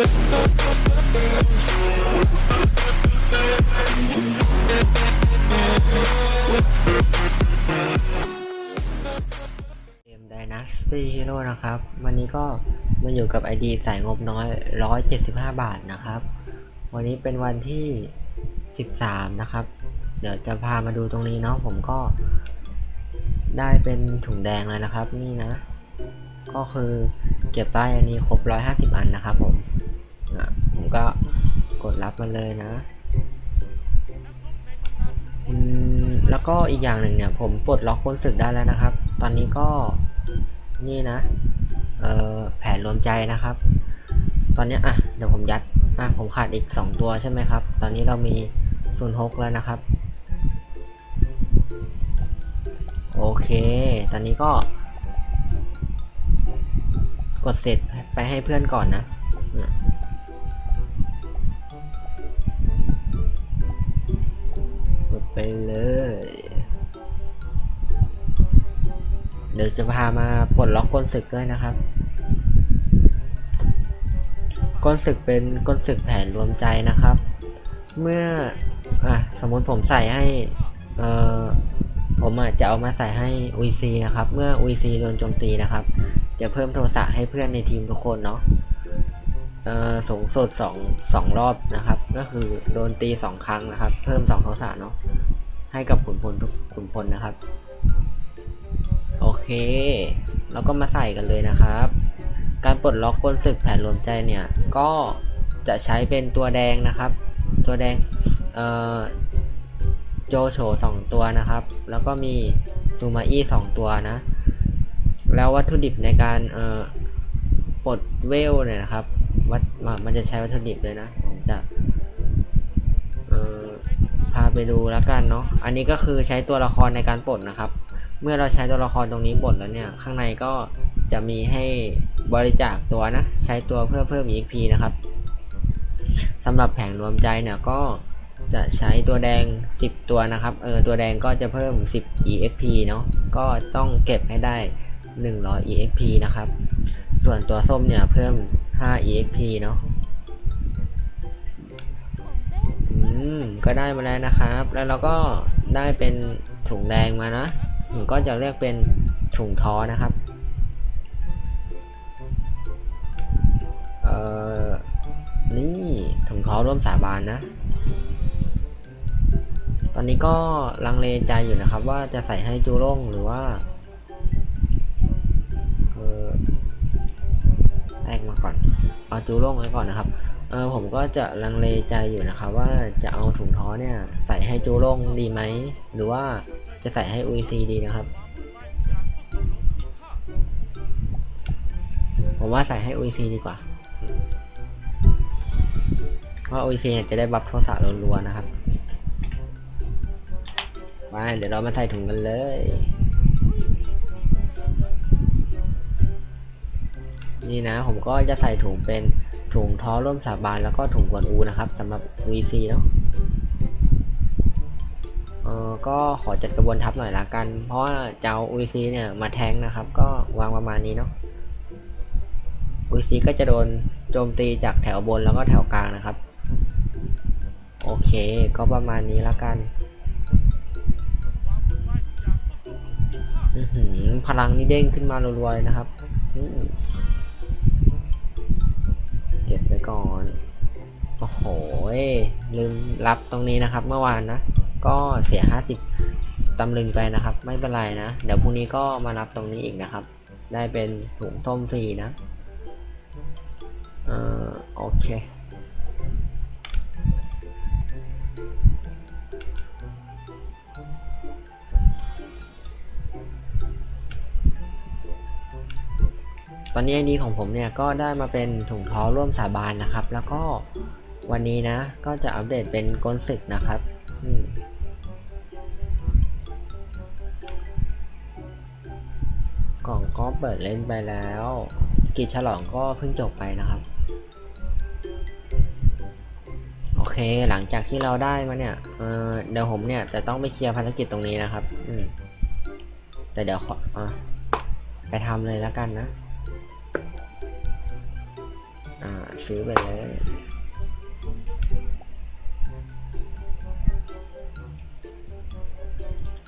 เกม Dynasty Hero นะครับ วันนี้ก็มาอยู่กับ ID สายงบน้อย 175 บาทนะครับ วันนี้เป็นวันที่ 13 นะครับ เดี๋ยวจะพามาดูตรงนี้เนาะผมก็ ได้เป็นถุงแดงแล้วนะครับ นี่นะ ก็คือเก็บได้อันนี้ครบ 150 อันนะครับผม นะผมก็กดรับมันเลยนะอืมแล้วก็อีกอย่างหนึ่งเนี่ยผมปลดล็อกคนศึกได้แล้วนะครับ ตอนนี้ก็นี่นะเอ่อแผนรวมใจนะครับ ตอนนี้อะเดี๋ยวผมยัดอะผมขาดอีก 2 ตัวใช่ไหมครับ ตอนนี้เรามีศูนย์หกแล้วนะครับ โอเค ตอนนี้ก็ กดเสร็จไปให้เพื่อนก่อนนะ เดไปเลย เดี๋ยวจะพามาปลดล็อกกลศึกด้วยนะครับกลศึกเป็นกลศึกแผนรวมใจนะครับ เมื่ออะสมมติผมใส่ให้เอ่อผมอาจจะเอามาใส่ให้ UC นะครับ เมื่อ UC โดนโจมตีนะครับ จะเพิ่มโทสะให้เพื่อนในทีมทุกคนเนาะเอ่อสูงสุดสองสองรอบนะครับ ก็คือโดนตีสองครั้งนะครับ เพิ่มสองโทสะเนาะ ให้กับขุนพลทุกขุนพลนะครับ โอเค เราก็มาใส่กันเลยนะครับ การปลดล็อกกลศึกแผนรวมใจเนี่ยก็จะใช้เป็นตัวแดงนะครับ ตัวแดงเอ่อโจโฉสองตัวนะครับ แล้วก็มีซูมาอี้สองตัวนะ แล้ววัตถุดิบในการเอ่อปลดเวลเนี่ยนะครับวัดมันจะใช้วัตถุดิบเลยนะผมจะ พาไปดูแล้วกันเนาะ อันนี้ก็คือใช้ตัวละครในการปลดนะครับ เมื่อเราใช้ตัวละครตรงนี้ปลดแล้วเนี่ย ข้างในก็จะมีให้บริจาคตัวนะ ใช้ตัวเพื่อเพิ่ม EXP นะครับสำหรับแผงรวมใจเนี่ยก็จะใช้ตัวแดง 10 ตัวนะครับ เออ ตัวแดงก็จะเพิ่ม 10 EXP เนาะ ก็ต้องเก็บให้ได้ 100 EXP นะครับ ส่วนตัวส้มเนี่ยเพิ่ม 5 EXP เนาะ มก็ได้มาแล้วนะครับ แล้วเราก็ได้เป็นถุงแดงมานะผมก็จะเรียกเป็นถุงท้อนะครับ เอ่อ นี่ถุงท้อร่วมสาบานนะ ตอนนี้ก็ลังเลใจอยู่นะครับ ว่าจะใส่ให้จูร่งหรือว่า เออแรกมาก่อน เอาจูร่งไว้ก่อนนะครับ เออผมก็จะลังเลใจอยู่นะครับว่าจะเอาถุงท้อเนี่ยใส่ให้จูร่งดีไหม หรือว่าจะใส่ให้ UEC ดีนะครับ ผมว่าใส่ให้ UEC ดีกว่าเพราะ UEC เนี่ยจะได้บัฟโทสะรัวๆนะครับมาเดี๋ยวเรามาใส่ถุงกันเลยนี่นะผมก็จะใส่ถุงเป็น ถุงท้อร่วมสาบานแล้วก็ถุงกวนอูนะครับสำหรับ VC เนาะเออก็ขอจัดกระบวนทัพหน่อยละกัน เพราะว่าจะเอา VC เนี่ยมาแทงนะครับ ก็วางประมาณนี้เนาะ VC ก็จะโดนโจมตีจากแถวบนแล้วก็แถวกลางนะครับ โอเค ก็ประมาณนี้ละกันอือหือพลังนี่เด้งขึ้นมารัวๆนะครับ เก็บไว้ก่อน โอ้โห ลืมรับตรงนี้นะครับ เมื่อวานนะ ก็เสีย 50ตำลึงไปนะครับ ไม่เป็นไรนะ เดี๋ยวพรุ่งนี้ก็มารับตรงนี้อีกนะครับ ได้เป็นถุงส้มฟรีนะ เอ่อ โอเค ตอนนี้ไอดีของผมเนี่ยก็ได้มาเป็นถุงท้อร่วมสาบานนะครับ แล้วก็วันนี้นะก็จะอัปเดตเป็นกลศึกนะครับกล่องก็เปิดเล่นไปแล้ว กิจฉลองก็เพิ่งจบไปนะครับ โอเคหลังจากที่เราได้มาเนี่ยเเดี๋ยวผมเนี่ยจะต้องไปเคลียร์ภารกิจตรงนี้นะครับ แต่เดี๋ยวขออไปทำเลยแล้วกันนะ อ่าซื้อไปเลย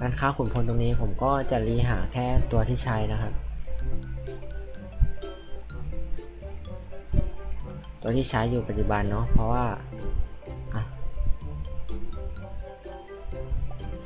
ร้านค้าขุนพลตรงนี้ผมก็จะรีหาแค่ตัวที่ใช้นะครับตัวที่ใช้อยู่ปัจจุบันเนาะเพราะว่าอะ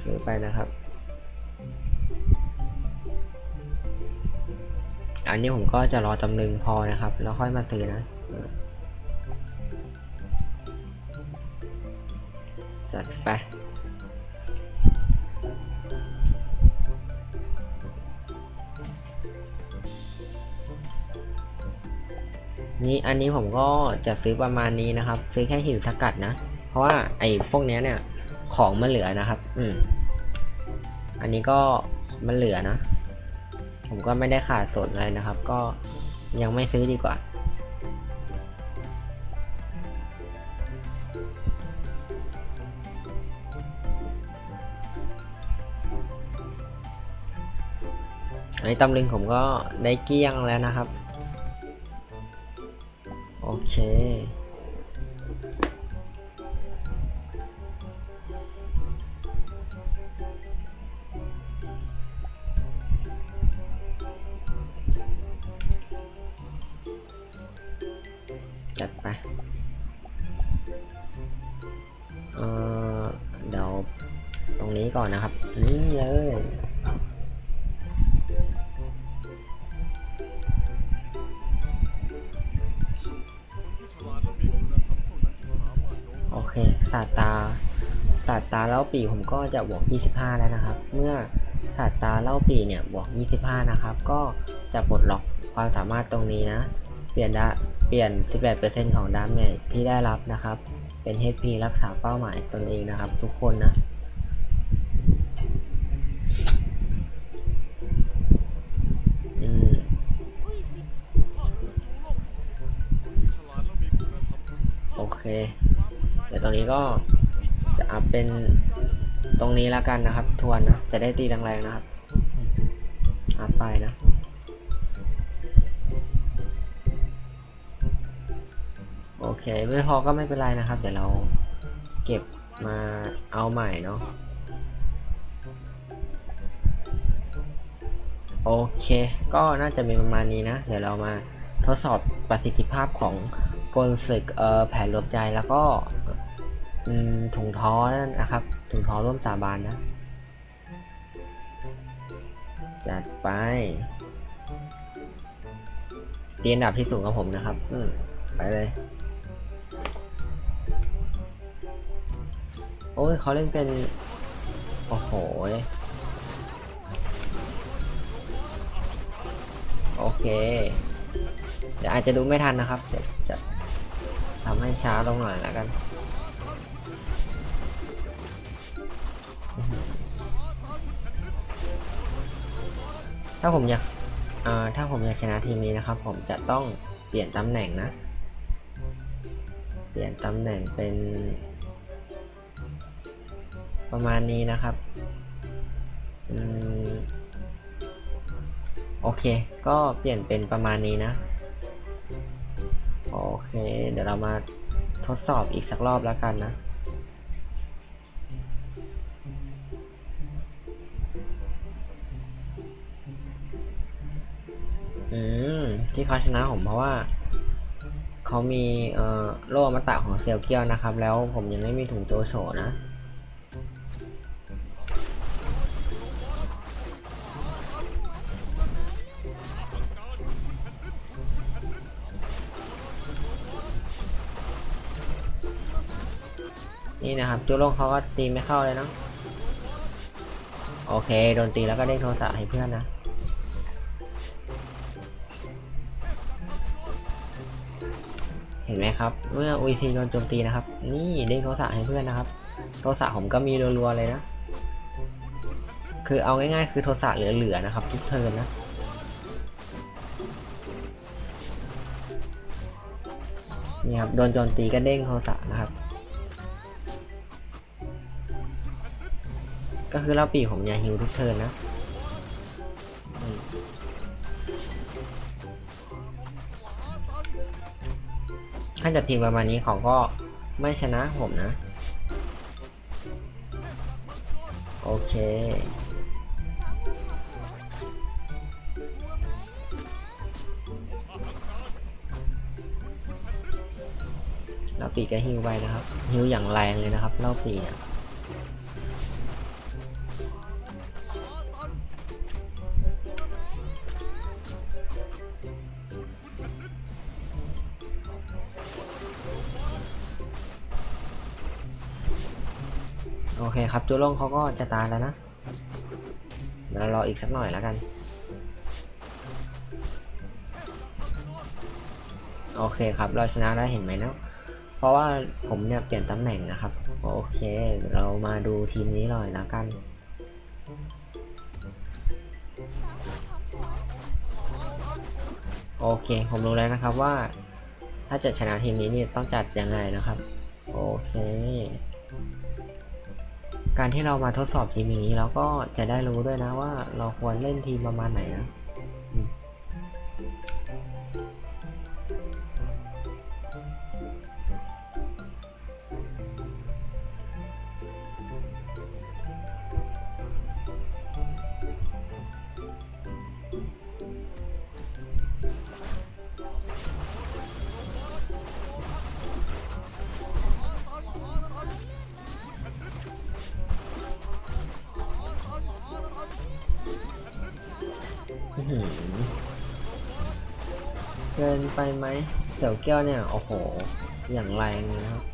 ซื้อไปนะครับ อันนี้ผมก็จะรอตำลึงพอนะครับ แล้วค่อยมาซื้อนะจัดไปนี่อันนี้ผมก็จะซื้อประมาณนี้นะครับ ซื้อแค่หินสกัดนะ เพราะว่าไอ้พวกเนี้ยเนี่ยของมันเหลือนะครับ อืมอันนี้ก็มันเหลือนะ ผมก็ไม่ได้ขาดสนอะไรนะครับ ก็ยังไม่ซื้อดีกว่าอันนี้ตำลึงผมก็ได้เกลี้ยงแล้วนะครับ โอเค เล่าปีผมก็จะบวก 25 แล้วนะครับ เมื่อศาสตราเล่าปีเนี่ยบวก 25 นะครับ ก็จะปลดล็อกความสามารถตรงนี้นะ เปลี่ยนได้เปลี่ยน 18%ของดาเมจที่ได้รับนะครับ เป็น HP รักษาเป้าหมายตนเองนะครับ ทุกคนนะโอเคเดี๋ยวตรงนี้ก็ จะอัพเป็นตรงนี้แล้วกันนะครับ ทวนนะ จะได้ตีแรงๆนะครับอัพไปนะโอเคไม่พอก็ไม่เป็นไรนะครับ เดี๋ยวเราเก็บมาเอาใหม่เนาะโอเค ก็น่าจะมีประมาณนี้นะ เดี๋ยวเรามาทดสอบประสิทธิภาพของกลศึกเอ่อแผนรวมใจแล้วก็ ถุงท้อนั่นนะครับ ถุงท้อร่วมสาบานนะ จัดไปเตียนดับที่สูงกับผมนะครับ อืไปเลย โอ้ยเขาเล่นเป็น โอ้โหโอเค เดี๋ยวอาจจะดูไม่ทันนะครับ เดี๋ยวจะทำให้ช้าลงหน่อยแล้วกัน ถ้าผมอยากอ่าถ้าผมอยากชนะทีมนี้นะครับ ผมจะต้องเปลี่ยนตำแหน่งนะ เปลี่ยนตำแหน่งเป็น ประมาณนี้นะครับอืมโอเค ก็เปลี่ยนเป็นประมาณนี้นะ โอเค เดี๋ยวเรามาทดสอบอีกสักรอบแล้วกันนะ อืมที่เขาชนะผมเพราะว่าเขามีเอ่อโล่อมตะของเซลเกียวนะครับ แล้วผมยังไม่มีถุงโจโฉนะนี่นะครับจูโร่เขาก็ตีไม่เข้าเลยเนาะโอเค โดนตีแล้วก็ได้โทรศัพท์ให้เพื่อนนะ เห็นไหมครับ เมื่อ UC โดนโจมตีนะครับ นี่ได้โทรศัพท์ให้เพื่อนนะครับ โทรศัพท์ผมก็มีรัวๆเลยนะ คือเอาง่ายๆ คือโทรศัพท์เหลือๆนะครับ ทุกเทิร์นนะนี่ครับโดนโจมตีก็เด้งโทรศัพท์นะครับ ก็คือเล่าปีผมอยาฮิวทุกเทิร์นนะ ถ้าจะทีมประมาณนี้เขาก็ไม่ชนะผมนะ โอเค เราปีกก็ฮิวไปนะครับฮิวอย่างแรงเลยนะครับเล่าปีเนี่ย ครับจูลงเขาก็จะตายแล้วนะเดี๋ยวรารออีกสักหน่อยแล้วกัน โอเคครับเราชนะแล้วเห็นไหมเนาะเพราะว่าผมเนี่ยเปลี่ยนตำแหน่งนะครับ โอเค เรามาดูทีมนี้หน่อยแล้วกันโอเค ผมรู้แล้วนะครับว่า ถ้าจะชนะทีมนี้นี่ต้องจัดยังไงนะครับ โอเค การที่เรามาทดสอบทีมนี้เราก็จะได้รู้ด้วยนะว่าเราควรเล่นทีมประมาณไหนนะ กินไปไหมเสี่ยวเกี้ยวเนี่ย โอ้โห อย่างแรงเลยนะครับ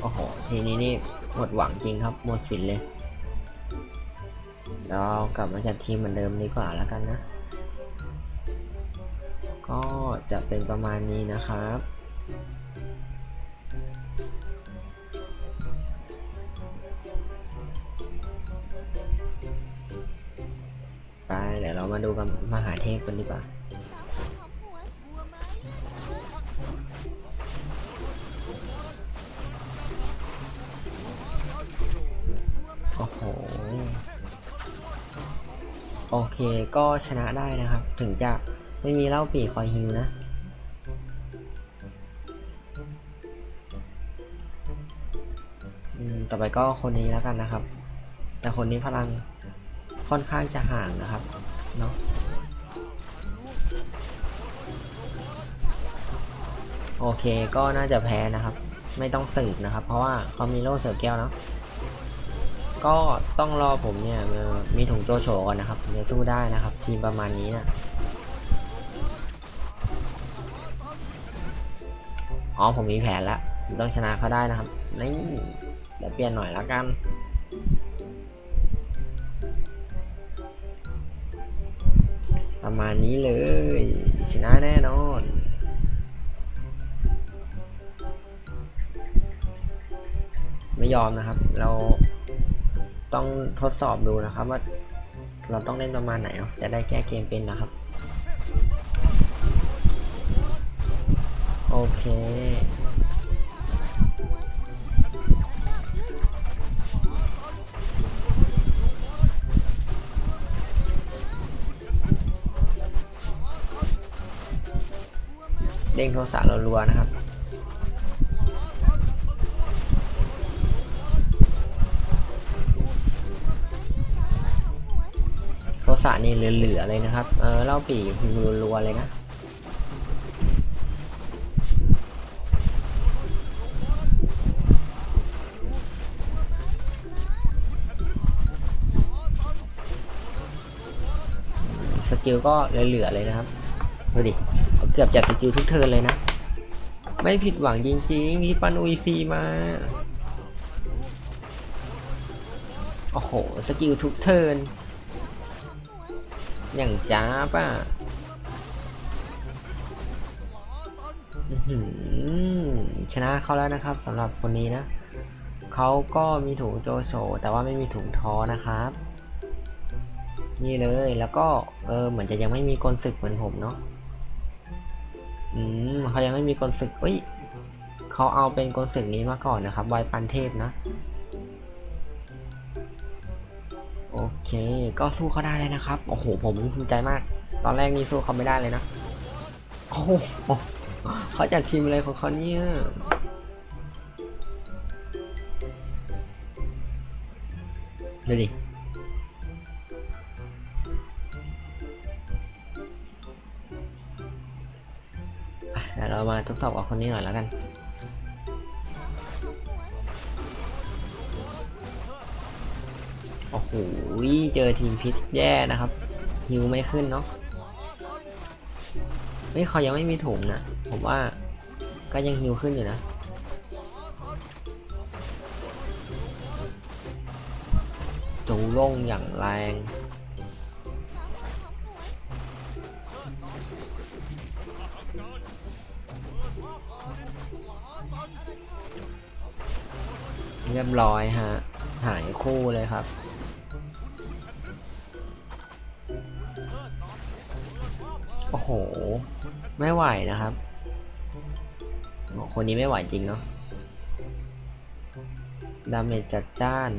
โอ้โห ทีนี้นี่หมดหวังจริงครับ หมดสินเลยเรากลับมาจัดทีมเหมือนเดิมดีกว่าแล้วกันนะ ก็จะเป็นประมาณนี้นะครับ มาดูกับมหาเทพกันดีกว่าโอ้โห โอเคก็ชนะได้นะครับ ถึงจะไม่มีเล่าปีคอยฮิวนะอืมต่อไปก็คนนี้แล้วกันนะครับ แต่คนนี้พลังค่อนข้างจะห่างนะครับ เนาะโอเคก็น่าจะแพ้นะครับ ไม่ต้องสืบนะครับ เพราะว่าเขามีโล่เสือแก้วเนาะก็ต้องรอผมเนี่ยมีถุงโจโฉก่อนนะครับจะสู้ได้นะครับ ทีมประมาณนี้นะอ๋อผมมีแผนแล้วต้องชนะเขาได้นะครับนี่เดี๋ยวเปลี่ยนหน่อยแล้วกัน ประมาณนี้เลย ชนะแน่นอนไม่ยอมนะครับ เราต้องทดสอบดูนะครับว่าเราต้องเล่นประมาณไหนเนาะจะได้แก้เกมเป็นนะครับ โอเค เด้งโทรศัพท์รัวๆนะครับโทรศัพท์นี่เหลือๆเลยนะครับ เออเล่าปีพิมพ์รัวๆเลยนะสกิลก็เหลือๆเลยนะครับ ดูดิ เกือบจะสกิลทุกเทิร์นเลยนะ ไม่ผิดหวังจริงๆที่ปันอุยซีมา โอ้โห สกิลทุกเทิร์น อย่างจ้าป่ะชนะเขาแล้วนะครับสำหรับคนนี้นะเขาก็มีถุงโจโฉแต่ว่าไม่มีถุงท้อนะครับ นี่เลยแล้วก็เออเหมือนจะยังไม่มีกลศึกเหมือนผมเนาะ อืมเขายังไม่มีกลศึกเอ้ยเขาเอาเป็นกลศึกนี้มาก่อนนะครับไวปันเทพนะโอเค ก็สู้เขาได้เลยนะครับ โอ้โห ผมภูมิใจมาก ตอนแรกนี่สู้เขาไม่ได้เลยนะ โอ้โหเขาจัดทีมอะไรของเขาเนี่ย ดูดิ เรามาทดสอบกับคนนี้หน่อยแล้วกัน โอ้โห เจอทีมพิษแย่นะครับฮิวไม่ขึ้นเนาะเฮ้ยเขายังไม่มีถุงนะผมว่าก็ยังฮิวขึ้นอยู่นะจูล่งอย่างแรง เรียบร้อยฮะ หายคู่เลยครับ โอ้โห ไม่ไหวนะครับ คนนี้ไม่ไหวจริงเนาะ ดาเมจจัดจ้าน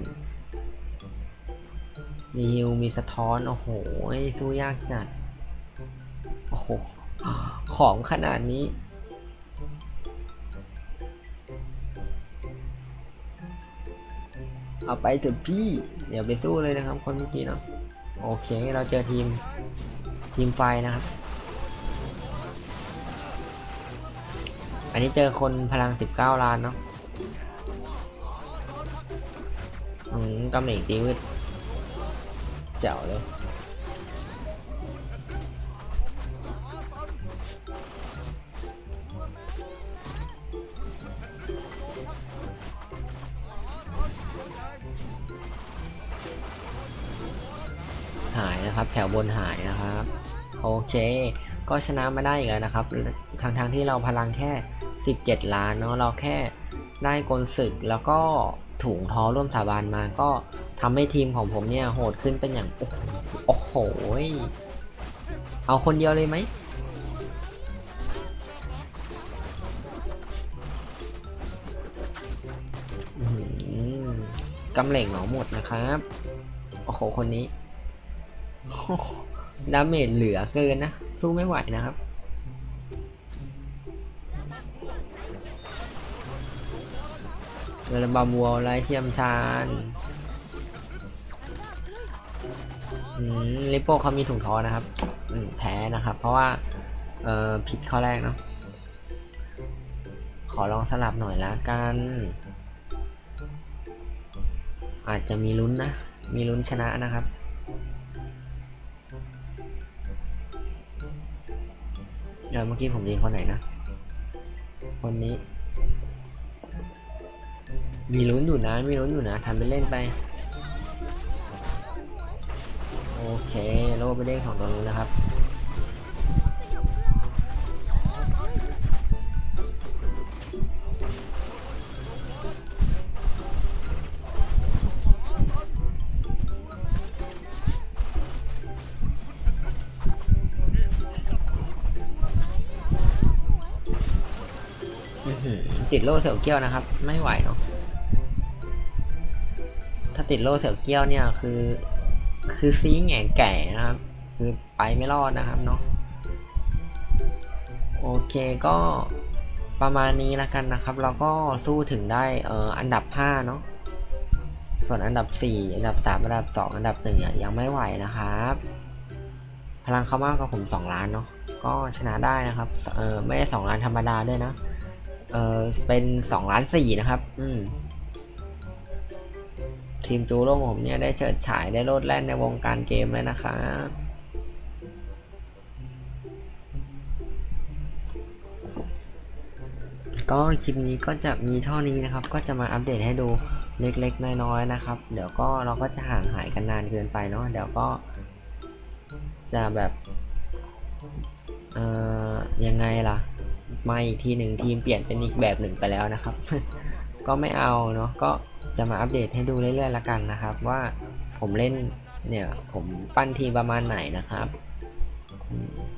มีฮิวมีสะท้อน โอ้โห สู้ยากจัด โอ้โห ของขนาดนี้ เอาไปเถอะพี่เดี๋ยวไปสู้เลยนะครับ คนเมื่อกี้เนาะโอเคเราเจอทีมทีมไฟนะครับ อันนี้เจอคนพลัง 19 ล้านเนาะอืมกำเนิดตีวืดเจ๋วเลย หายนะครับ แถวบนหายนะครับ โอเค ก็ชนะมาได้อีกแล้วนะครับทางทางที่เราพลังแค่ 17 ล้านเนาะเราแค่ได้กลศึกแล้วก็ถุงท้อร่วมสาบานมาก็ทำให้ทีมของผมเนี่ยโหดขึ้นเป็นอย่าง โอ้โห เอาคนเดียวเลยไหมกำเหล่งเหนาหมดนะครับ โอ้โห คนนี้ ดาเมจเหลือเกินนะ สู้ไม่ไหวนะครับ ระบำวัวไรเทียมชานอืมลิปโป้เขามีถุงทอนะครับอืมแพ้นะครับ เพราะว่า เอ่อผิดข้อแรกเนาะ ขอลองสลับหน่อยละกัน อาจจะมีลุ้นนะ มีลุ้นชนะนะครับ เดี๋ยวเมื่อกี้ผมยิงคนไหนนะ คนนี้ มีลุ้นอยู่นะ มีลุ้นอยู่นะทำไปเล่นไป โอเค โลไปเด้งของตัวนู้นนะครับ ดโล่เสี่ยวเกี้ยวนะครับ ไม่ไหวเนาะถ้าติดโล่เสี่ยวเกี้ยวเนี่ยคือ คือซีแง่แก่นะครับ คือไปไม่รอดนะครับเนาะโอเคก็ประมาณนี้ล้วกันนะครับ เราก็สู้ถึงได้เอ่ออันดับ5เนาะส่วนอันดับ 4 อันดับ 3 อันดับ 2 อันดับ1เนี่ยยังไม่ไหวนะครับ พลังเขามากกว่าผม 2 ล้านเนาะก็ชนะได้นะครับเออไม่ได้2ล้านธรรมดาด้วยนะ เออเป็นสองล้านสี่นะครับ อืมทีมจูโร่ผมเนี่ยได้เฉิดฉายได้โลดแล่นในวงการเกมแล้วนะครับก็คลิปนี้ก็จะมีเท่านี้นะครับ ก็จะมาอัปเดตให้ดูเล็กๆ น้อยๆนะครับ เดี๋ยวก็เราก็จะห่างหายกันนานเกินไปเนาะเดี๋ยวก็จะแบบ เอ่อยังไงล่ะ มาอีกทีหนึ่งทีมเปลี่ยนเป็นอีกแบบหนึ่งไปแล้วนะครับ ก็ไม่เอาเนาะก็จะมาอัปเดตให้ดูเรื่อยๆละกันนะครับ ว่าผมเล่นเนี่ยผมปั้นทีประมาณไหนนะครับ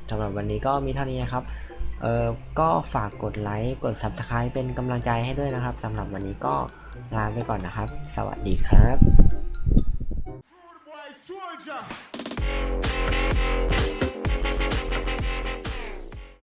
สำหรับวันนี้ก็มีเท่านี้นะครับเออก็ฝากกดไลค์กด Subscribe เป็นกำลังใจให้ด้วยนะครับสำหรับวันนี้ก็ลาไปก่อนนะครับ สวัสดีครับ